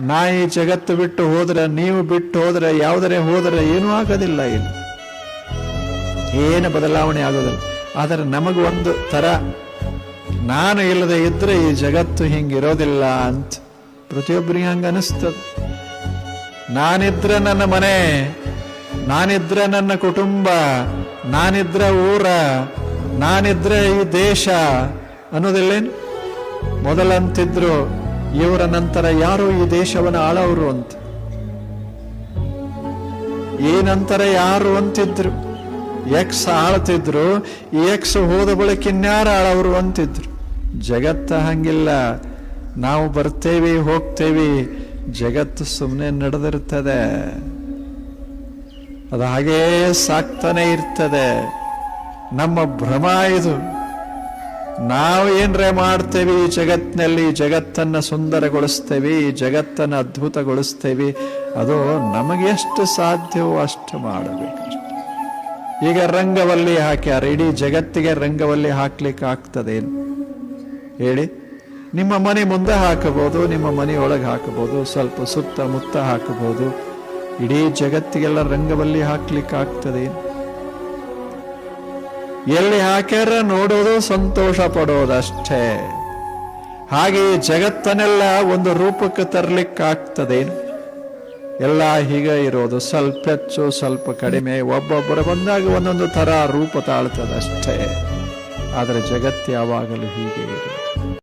ನಾಯಿ ಜಗತ್ತು ಬಿಟ್ಟು ಹೋದ್ರೆ, ನೀವು ಬಿಟ್ಟು ಹೋದ್ರೆ, ಯಾವುದರೇ ಹೋದ್ರೆ ಏನೂ ಆಗೋದಿಲ್ಲ ಏನು ಏನು ಬದಲಾವಣೆ ಆಗೋದಿಲ್ಲ. ಆದರೆ ನಮಗೊಂದು ತರ ನಾನು ಇಲ್ಲದೆ ಇದ್ರೆ ಈ ಜಗತ್ತು ಹಿಂಗಿರೋದಿಲ್ಲ ಅಂತ ಪ್ರತಿಯೊಬ್ಬರಿಗೆ ಹಂಗ ಅನಿಸ್ತದ. ನಾನಿದ್ರೆ ನನ್ನ ಮನೆ, ನಾನಿದ್ರೆ ನನ್ನ ಕುಟುಂಬ, ನಾನಿದ್ರೆ ಊರ, ನಾನಿದ್ರೆ ಈ ದೇಶ ಅನ್ನೋದಿಲ್ಲೇನು? ಮೊದಲಂತಿದ್ರು ಇವರ ನಂತರ ಯಾರು ಈ ದೇಶವನ್ನು ಆಳವರು ಅಂತ. ಈ ನಂತರ ಯಾರು ಅಂತಿದ್ರು? ಎಕ್ಸ್ ಆಳ್ತಿದ್ರು ಎಕ್ಸ್ ಹೋದ ಬಳಿಕ ಇನ್ಯಾರು ಆಳವರು ಅಂತಿದ್ರು? ಜಗತ್ತ ಹಂಗಿಲ್ಲ. ನಾವು ಬರ್ತೇವಿ, ಹೋಗ್ತೇವಿ. ಜಗತ್ತು ಸುಮ್ಮನೆ ನಡೆದಿರ್ತದೆ. ಅದು ಹಾಗೇ ಸಾಕ್ತಾನೆ ಇರ್ತದೆ. ನಮ್ಮ ಭ್ರಮ ಇದು. ನಾವು ಏನ್ರೆ ಮಾಡ್ತೇವೆ? ಈ ಜಗತ್ತಿನಲ್ಲಿ ಜಗತ್ತನ್ನ ಸುಂದರಗೊಳಿಸ್ತೇವೆ ಈ ಜಗತ್ತನ್ನ ಅದ್ಭುತಗೊಳಿಸ್ತೇವೆ. ಅದು ನಮಗೆ ಎಷ್ಟು ಸಾಧ್ಯವೋ ಅಷ್ಟು ಮಾಡಬೇಕಷ್ಟೆ. ಈಗ ರಂಗವಲ್ಲಿ ಹಾಕ್ಯಾರ, ಇಡೀ ಜಗತ್ತಿಗೆ ರಂಗವಲ್ಲಿ ಹಾಕ್ಲಿಕ್ಕೆ ಆಗ್ತದೇನು? ಹೇಳಿ. ನಿಮ್ಮ ಮನೆ ಮುಂದೆ ಹಾಕಬಹುದು, ನಿಮ್ಮ ಮನೆಯೊಳಗೆ ಹಾಕಬಹುದು, ಸ್ವಲ್ಪ ಸುತ್ತ ಮುತ್ತ ಹಾಕಬಹುದು. ಇಡೀ ಜಗತ್ತಿಗೆಲ್ಲ ರಂಗವಲ್ಲಿ ಹಾಕ್ಲಿಕ್ಕೆ ಆಗ್ತದೇನು? ಎಲ್ಲಿ ಹಾಕ್ಯಾರ ನೋಡೋದು ಸಂತೋಷ ಪಡೋದಷ್ಟೇ ಹಾಗೆ ಜಗತ್ತನ್ನೆಲ್ಲ ಒಂದು ರೂಪಕ್ಕೆ ತರ್ಲಿಕ್ಕಾಗ್ತದೆ ಎಲ್ಲ ಹೀಗೆ ಇರೋದು ಸ್ವಲ್ಪ ಹೆಚ್ಚು, ಸ್ವಲ್ಪ ಕಡಿಮೆ. ಒಬ್ಬೊಬ್ಬರು ಬಂದಾಗ ಒಂದೊಂದು ತರ ರೂಪ ತಾಳ್ತದಷ್ಟೇ. ಆದರೆ ಜಗತ್ತು ಯಾವಾಗಲೂ ಹೀಗೆ ಇರೋದು